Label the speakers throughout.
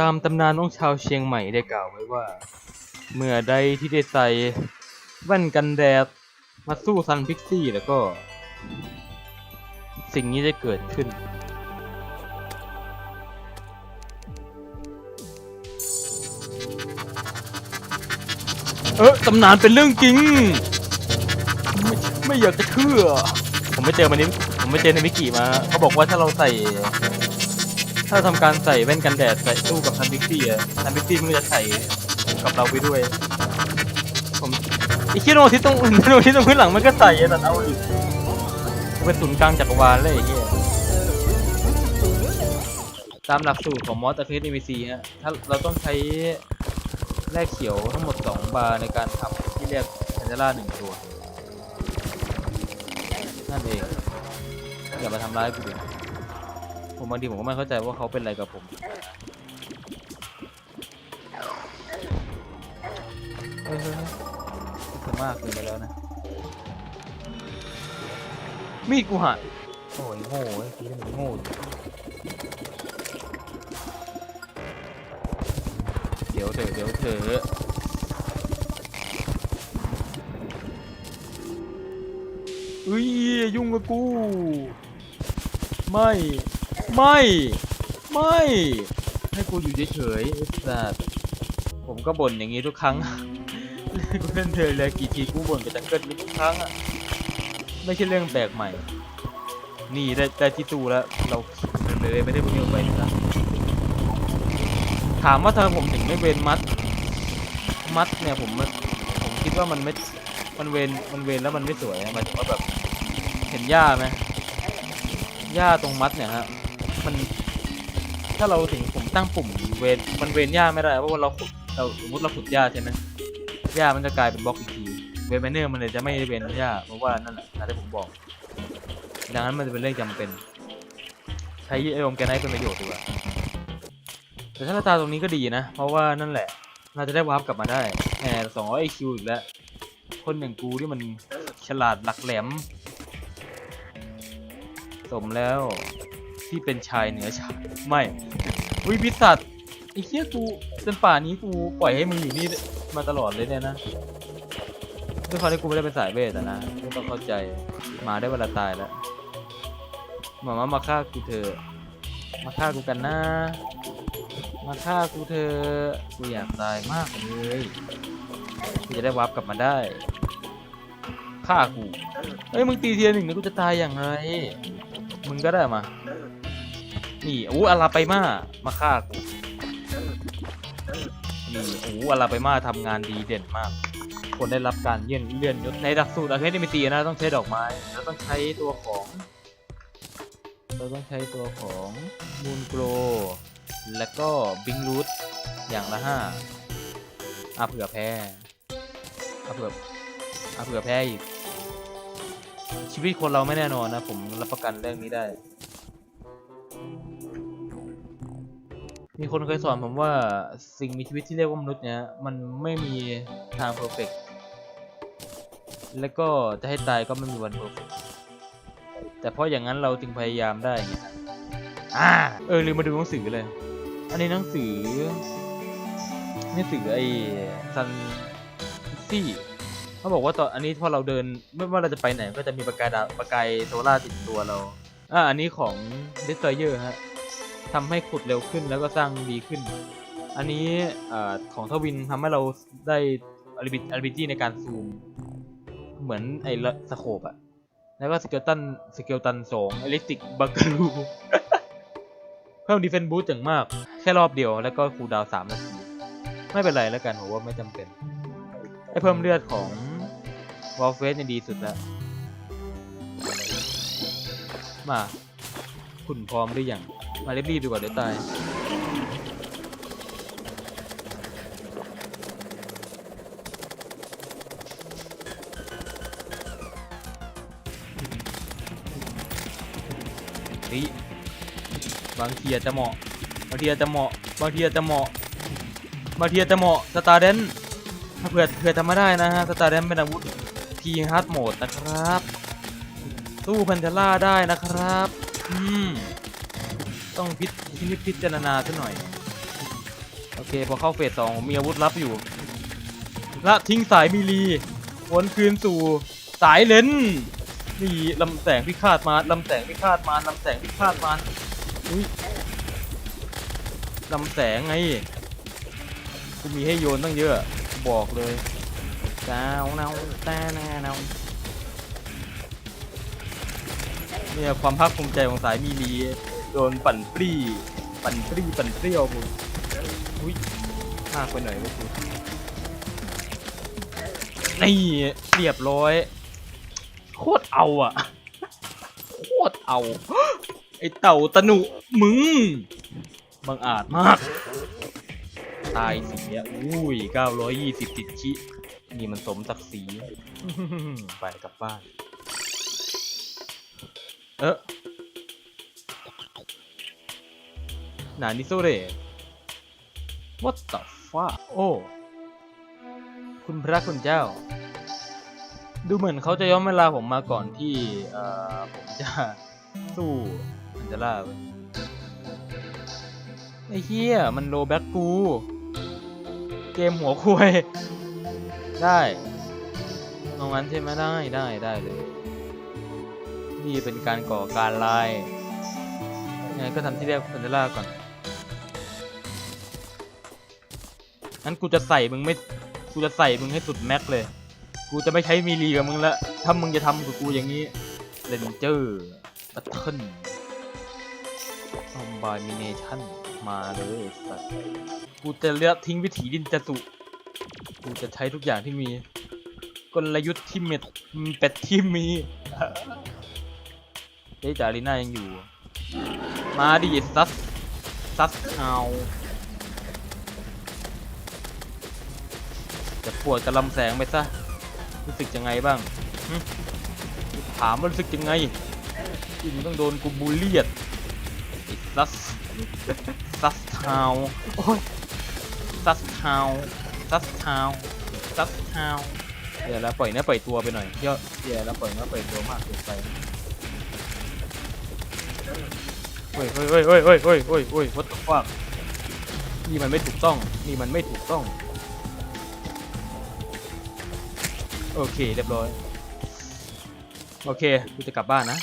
Speaker 1: ตามตำนานของชาวเชียงใหม่ได้กล่าวไว้ว่า เมื่อใดที่ได้ใส่แว่นกันแดดมาสู้ซันพิกซี่แล้วก็ สิ่งนี้จะเกิดขึ้น เออตำนานเป็นเรื่องจริง ไม่ไม่อยากจะเชื่อ ผมไม่เจอมันนี้ผมไม่เจอในมิกิมา เขาบอกว่าถ้าเราใส่ ถ้าทำการใส่แว่นกันแดดใส่สู้กับซันบิกซี่อะซันบิกซี่มันก็จะใส่กับเราไปด้วย ผมไอ้คิโนที่ตรงโนที่ตรงพื้นหลังมันก็ใส่แต่เอาดิเป็นศูนย์กลางจักรวาลเลยไอ้เหี้ยตามหลักสูตรของมอสอะเคสเอ็มซีฮะถ้าเราต้องใช้แร่เขียวทั้งหมด 2 บาร์ในการทำที่เรียกแพนเดล่าหนึ่งตัว นั่นเอง อย่ามาทำร้ายกูดิ ผมบางทีผมก็ไม่เข้าใจว่าเขาเป็นอะไรกับผมเฮ้ยเฮ้ยมากเกินไปแล้วนะ มีดกูหายโอ้ยโง่ไอ้ทีนี่มันโง่เดี๋ยวเถอะเดี๋ยวเถอะอุ้ยยุ่งกับกู ไม่ ไม่ ไม่ ให้กูอยู่เฉยๆไอ้สัสผมก็บ่นอย่างนี้ทุกครั้ง กูเล่นเธอเลยกี่ทีกูบ่นกับจังเกิลทุกครั้งอะไม่ใช่เรื่องแปลกใหม่ นี่ได้ได้ที่ตู้แล้ว เราเลยไม่ได้พุ่งไปนะถามว่าทำไมผมถึงไม่เวนมัด มัดเนี่ยผมมันผมคิดว่ามันไม่ มันเวนมันเวนแล้วมันไม่สวยอะหมายถึงว่าแบบ เห็นหญ้าไหมหญ้าตรงมัดเนี่ยฮะ มัน ถ้าเราถึงผมตั้งปุ่มเวนมันเวนหญ้าไม่ได้เพราะว่าเราขุดเราสมมติเราขุดหญ้าใช่ไหมหญ้ามันจะกลายเป็นบล็อกอีกทีเวนแมนเนอร์มันเลยจะไม่เวนหญ้าเพราะว่านั่นแหละที่ผมบอก ดังนั้นมันจะเป็นเรื่องจำเป็น ใช้ไอโอมแกไนท์เป็นประโยชน์ดีกว่าแต่ถ้าเราตาตรงนี้ก็ดีนะ เพราะว่านั่นแหละเราจะได้วาร์ปกลับมาได้แหมสองร้อยไอคิวอีกแล้ว คนอย่างกูที่มันฉลาดหลักแหลม สมแล้ว ที่เป็นชายเหนือชายไม่วิพิสัตไอ้เหี้ยกูจนป่านี้กูปล่อยให้มึงอยู่นี่มาตลอดเลยเนี่ยนะด้วยความที่กูไม่ได้เป็นสายเวทนะไม่ต้องเข้าใจมาได้เวลาตายแล้วหมามามาฆ่ากูเถอมาฆ่ากูกันนะ มาฆ่ากูเถอกูอยากตายมากเลยกูจะได้วาร์ปกลับมาได้ฆ่ากูเฮ้ยมึงตีเทียหนึ่งนะกูจะตายอย่างไร มึงก็ได้มา นี่อู้อาราไปมามาฆ่ากูนี่อู้อาราไปมาทำงานดีเด่นมาก คนได้รับการเลื่อนเลื่อนยศในหลักสูตรอาเคเดมิตีนะต้องใช้ดอกไม้แล้วต้องใช้ตัวของเราต้องใช้ตัวของมูนโกลแล้วก็บิงรูทอย่างละห้าอาเผื่อแพ้อาเผื่ออาเผื่อแพ้อีกชีวิตคนเราไม่แน่นอนนะ ผมรับประกันเรื่องนี้ได้ มีคนเคยสอนผมว่าสิ่งมีชีวิตที่เรียกว่ามนุษย์เนี่ยมันไม่มีทางเพอร์เฟกและก็จะให้ตายก็ไม่มีวันเพอร์เฟกแต่เพราะอย่างนั้นเราจึงพยายามได้ไงอ่าเออลืมมาดูหนังสือเลย อันนี้หนังสือหนังสือไอ้ซันซี่เขาบอกว่าตอนอันนี้พอเราเดินไม่ว่าเราจะไปไหนก็จะมีประกายดาวประกายโซล่าร์ติดตัวเราอ่าอันนี้ของ Destroyer ฮะ ทำให้ขุดเร็วขึ้นแล้วก็สร้างดีขึ้น อันนี้อของทวินทำให้เราได้อ l ิบิอ ability ในการซูม เหมือนไอ้สโคปอะแล้วก็สเกลตันสเกลตันสองอล็กทริกบังกรูเพิ่มดีเฟนบูสอย่างมาก แค่รอบเดียวแล้วก็คูดาวสามนาที ไม่เป็นไรแล้วกันผมว่าไม่จำเป็นให้เพิ่มเลือดของวอลเฟสเนี่ยดีสุดแล้ว มา คุณพร้อมหรือยัง มารีบๆดีกว่าเดี๋ยวตายเฮ้ยบางทีอาจจะเหมาะ บางทีอาจจะเหมาะ บางทีอาจจะเหมาะ บางทีอาจจะเหมาะ สตาร์เดนถ้าเผื่อเผื่อทำไม่ได้นะฮะ สตาร์แดมเป็นอาวุธทีฮาร์ดโหมดนะครับ สู้พันเทล่าได้นะครับ อืม ต้องพิจพินิจพิจารณาซะหน่อย โอเค พอเข้าเฟสสองผมมีอาวุธลับอยู่ ละทิ้งสายมีลีวนคืนสู่สายเลนนี่ลำแสงพิฆาตมาลำแสงพิฆาตมาลำแสงพิฆาตมาอุ้ยลำแสงไงกูมีให้โยนตั้งเยอะบอกเลยดาวเนาแต่นาเนาเนี่ยความภาคภูมิใจของสายมีลี โดนปั่นปรี้ปั่นปรี้ปั่นเปรี้ยวมึงอุ้ยมากไปหน่อยเมื่อกี้นี่เรียบร้อย โคตรเอาอะโคตรเอา ไอเต่าตะหนุมึงบังอาจมาก ตายเสียอุ้ย920ติดชินี่มันสมศักดิ์ศรีไปกลับบ้าน เอ๊ะ นานิโซเร่ What the fuck โอ้ คุณพระคุณเจ้า ดูเหมือนเขาจะย้อนเวลาผมมาก่อนที่เอ่อผมจะสู้อันเจล่าไอ้เหี้ยมันโลแบ็กกู เกมหัวคุย ได้เอางั้นใช่ไหมได้ได้ได้เลย นี่เป็นการก่อการลายยังไงก็ทำที่แรกอันเจล่าก่อน งั้นกูจะใส่มึงไม่ กูจะใส่มึงให้สุดแม็กเลย กูจะไม่ใช้มีลีกับมึงละถ้ามึงจะทำกับกูอย่างนี้เลนเจอร์บัตเทิลคอมบายมิเนชั่นมาเลยสัตว์กูจะเลือกทิ้งวิถีดินจตุกูจะใช้ทุกอย่างที่มี กลยุทธ์ที่เม็ดเป็ดที่มีเฮ้ยจารีน่ายังอยู่ มาดิซัสซัสเอาะปวดกระลำแสงไปซะ รู้สึกยังไงบ้างถามว่ารู้สึกยังไงกูต้องโดนกูบูลเลียดซัสซัสทาวโอซัสทาวซัสทาวซัสทาวเดี๋ยวแล้วปล่อยนะปล่อยตัวไปหน่อยเยอะเดี๋ยวแล้วปล่อยนะปล่อยตัวมากเกินไปเฮ้ยเฮ้ยเฮ้ยเฮ้ยเฮ้ยเฮ้ยเฮ้ยวัดกว้างนี่มันไม่ถูกต้อง นี่มันไม่ถูกต้อง โอเคเรียบร้อย โอเคกูจะกลับบ้านนะ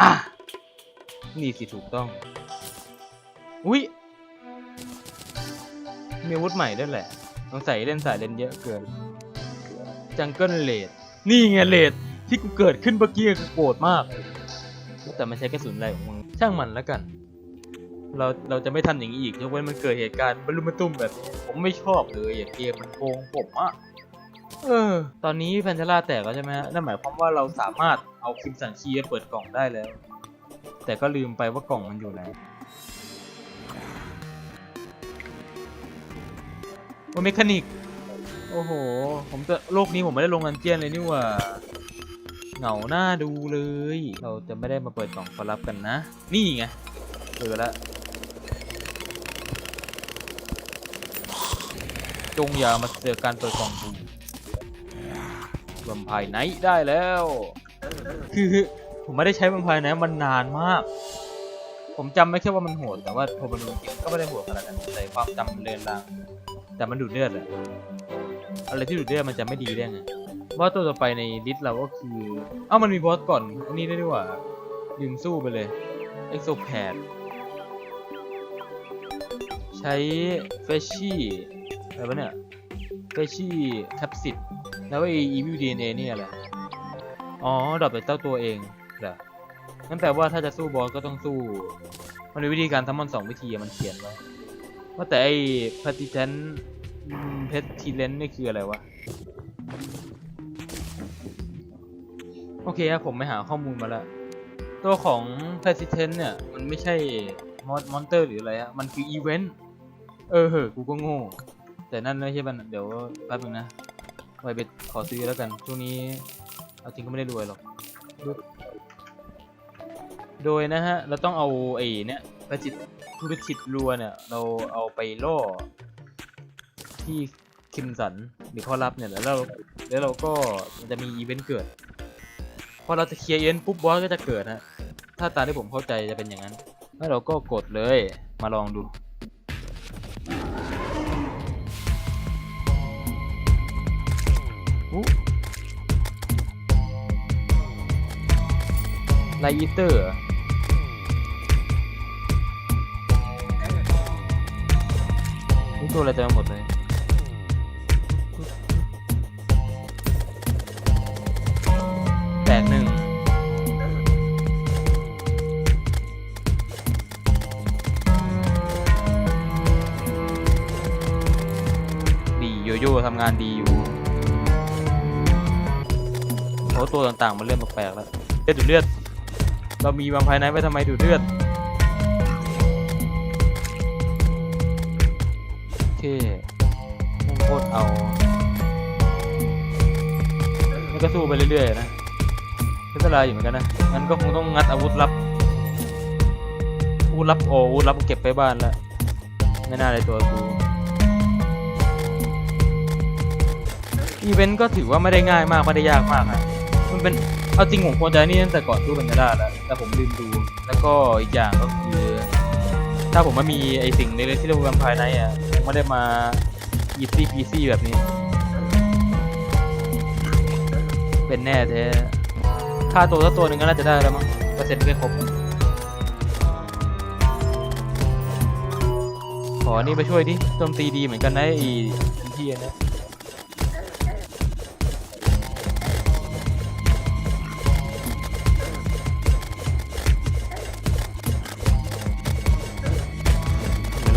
Speaker 1: อะ นี่สิถูกต้อง อุ้ยมีอาวุธใหม่ด้วยแหละต้องใส่เล่นสายเล่นเยอะเกิน จังเกิลเลดนี่ไงเลดที่กูเกิดขึ้นเมื่อกี้กูโกรธมาก แต่ไม่ใช่กระสุนอะไรของมึงช่างมันแล้วกัน เราเราจะไม่ทำอย่างนี้อีกยกเว้นมันเกิดเหตุการณ์บรรลุมาตุ้มแบบ ผมไม่ชอบเลยอย่างเกมมันโกงผมอะ เออ ตอนนี้แฟนชาร่าแตกแล้วใช่ไหมฮะนั่นหมายความว่าเราสามารถเอาคิมสันคีเปิดกล่องได้แล้ว แต่ก็ลืมไปว่ากล่องมันอยู่ไหนโอเมคานิก โอ้โห ผมจะโลกนี้ผมไม่ได้ลงอันเจียนเลยนี่หว่า เหงาหน้าดูเลย เราจะไม่ได้มาเปิดกล่องขอรับกันนะ นี่ไงเจอแล้วจงอย่ามาเสือการเปิดกล่องกู วมไพร์ไนท์ได้แล้ว คือผมไม่ได้ใช้แวมไพร์ไนท์มันนานมาก ผมจำไม่แค่ว่ามันโหดแต่ว่าพอมันลงจริงก็ไม่ได้โหดขนาดนั้นแต่ความจำมันเลือนลางแต่มันดูดเลือดอะอะไรที่ดูดเลือดมันจะไม่ดีได้ไงบอสตัวต่อไปในลิสต์เราก็คือเอ้ามันมีบอสก่อนอันนี้ได้ด้วยว่าลืมสู้ไปเลยเอ็กโซแพดใช้เฟชชี่อะไรวะเนี่ยเฟชชี่แคปซิด แล้วไอ้ Evil DNA เนี่ยแหละอ๋อดรอปจากเจ้าตัวเองเหรองั้นแปลว่าถ้าจะสู้บอสก็ต้องสู้ มันมีวิธีการทำมันสองวิธีมันเขียนไว้ว่าแต่ไอ้พาติเทนเพชทีเลนนี่คืออะไรวะ โอเคครับผมไปหาข้อมูลมาแล้ว ตัวของ Persistent เนี่ย มันไม่ใช่มอนมอนเตอร์หรืออะไรอะมันคืออีเวนต์ เออเหอะกูก็โง่ แต่นั่นไม่ใช่มันเดี๋ยวแป๊บนึงนะ ไว้ไปขอซื้อแล้วกัน ช่วงนี้เอาจริงก็ไม่ได้รวยหรอก โดยนะฮะ เราต้องเอาไอ้เนี่ยประจิตธุรกิจรัวเนี่ย เราเอาไปล่อ ที่คิมสันหรือพ่อรับเนี่ยแล้วเราแล้วเราก็จะมีอีเวนต์เกิด พอเราจะเคลียร์อีเวนต์ปุ๊บบอสก็จะเกิดฮะถ้าตามที่ผมเข้าใจจะเป็นอย่างนั้น แล้วเราก็กดเลยมาลองดู ไลอีเตอร์นี่ตัวอะไรเต็มหมดเลยแตกหนึ่งดีโยโย่ทำงานดี อยู่โอ้ตัวต่างๆมันเริ่มแปลกๆแล้วเลือดดูดเลือด เรามีวังภายในไว้ทำไมดูดเลือดโอเคมุ่งโคตรเอานี่ก็สู้ไปเรื่อยๆนะใช้เวลาอยู่เหมือนกันนะงั้นก็คงต้องงัดอาวุธลับอาวุธลับโออาวุธลับเก็บไปบ้านแล้วไม่น่าเลยตัวกูอีเวนต์ก็ถือว่าไม่ได้ง่ายมากไม่ได้ยากมากนะ มันเป็นเอาจริงผมควรจะนี่ตั้งแต่ก่อนสู้เป็นกรดาแล้วแต่ผมลืมดู แล้วก็อีกอย่างก็คือ ถ้าผมไม่มีไอสิ่งเล็กๆที่เรียกว่าภายในอะผมไม่ได้มา easy peasy แบบนี้ เป็นแน่แท้ค่าตัวสักตัวหนึ่งก็น่าจะได้แล้วมั้งเปอร์เซ็นต์ไม่ครบขอนี่มาช่วยดิโจมตีดีเหมือนกันนะไอีที่อันเ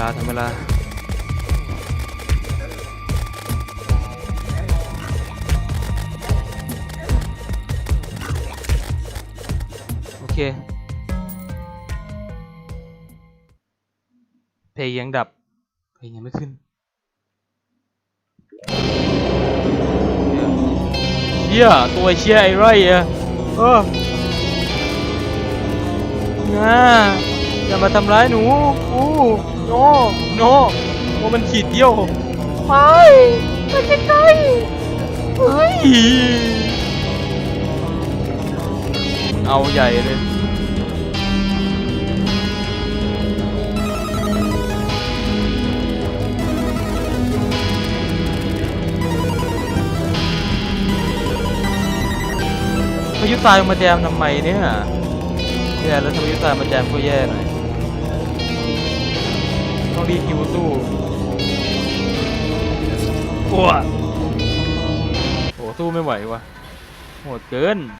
Speaker 1: ลาทำเวลาโอเคเพลงยังดับเพลงยังไม่ขึ้นเชี่ยตัวเชี่ยไอ้ไรอะเออน่าอย่ามาทำร้ายหนูอู้ โนโนโนมันขีดเดียวไปไปใกล้ๆเฮ้ยเอาใหญ่เลยพายุทรายมาแจมทำไมเนี่ยแย่แล้วทำไมพายุทรายมาแจมก็แย่หน่อย ต้องรีคิวสู้อ้วโหสู้ไม่ไหววะโหดเกิน